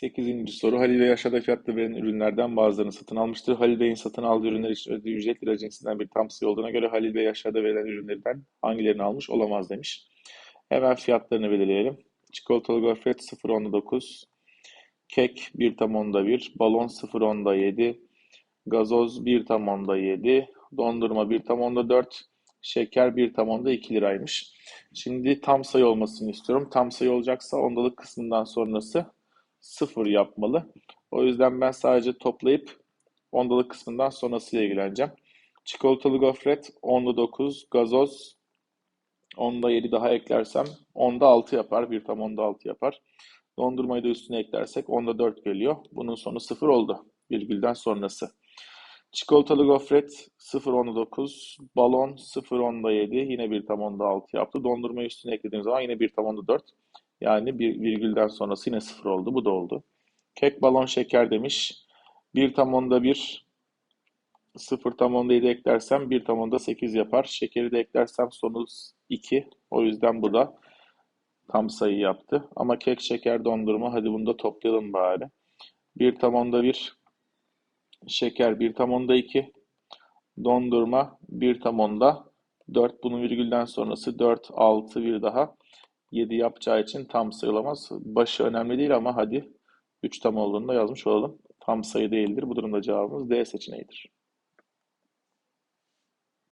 8. soru. Halil Bey aşağıda fiyatlı verilen ürünlerden bazılarını satın almıştır. Halil Bey'in satın aldığı ürünler için ödediği ücret lira bir tam sayı olduğuna göre Halil Bey aşağıda verilen ürünlerden hangilerini almış olamaz demiş. Hemen fiyatlarını belirleyelim. Çikolatalı gofret 0.19, kek 1 tam onda 1, balon 0.onda 7, gazoz 1 tam onda 7, dondurma 1 tam onda 4, şeker 1 tam onda 2 liraymış. Şimdi tam sayı olmasını istiyorum. Tam sayı olacaksa ondalık kısmından sonrası sıfır yapmalı. O yüzden ben sadece toplayıp ondalık kısmından sonrasıyla ilgileneceğim. Çikolatalı gofret 10'da 9, gazoz 10'da 7 daha eklersem 10'da 6 yapar. Bir tam 10'da 6 yapar. Dondurmayı da üstüne eklersek 10'da 4 geliyor. Bunun sonu 0 oldu. Virgülden sonrası. Çikolatalı gofret 0.10'da 9, balon 0.10'da 7, yine bir tam 10'da 6 yaptı. Dondurmayı üstüne eklediğim zaman yine bir tam 10'da 4. Yani bir virgülden sonrası yine 0 oldu. Bu da oldu. Kek, balon, şeker demiş. 1 tam 10'da 1, 0 tam 10'da 7 eklersem 1 tam 10'da 8 yapar. Şekeri de eklersem sonu 2. O yüzden bu da tam sayı yaptı. Ama kek, şeker, dondurma hadi bunu da toplayalım bari. 1 tam 10'da 1, şeker 1 tam onda 2, dondurma 1 tam onda 4. Bunun virgülden sonrası 4, 6 bir daha 7 yapacağı için tam sayılamaz. Başı önemli değil ama hadi 3 tam olduğunu da yazmış olalım. Tam sayı değildir. Bu durumda cevabımız D seçeneğidir.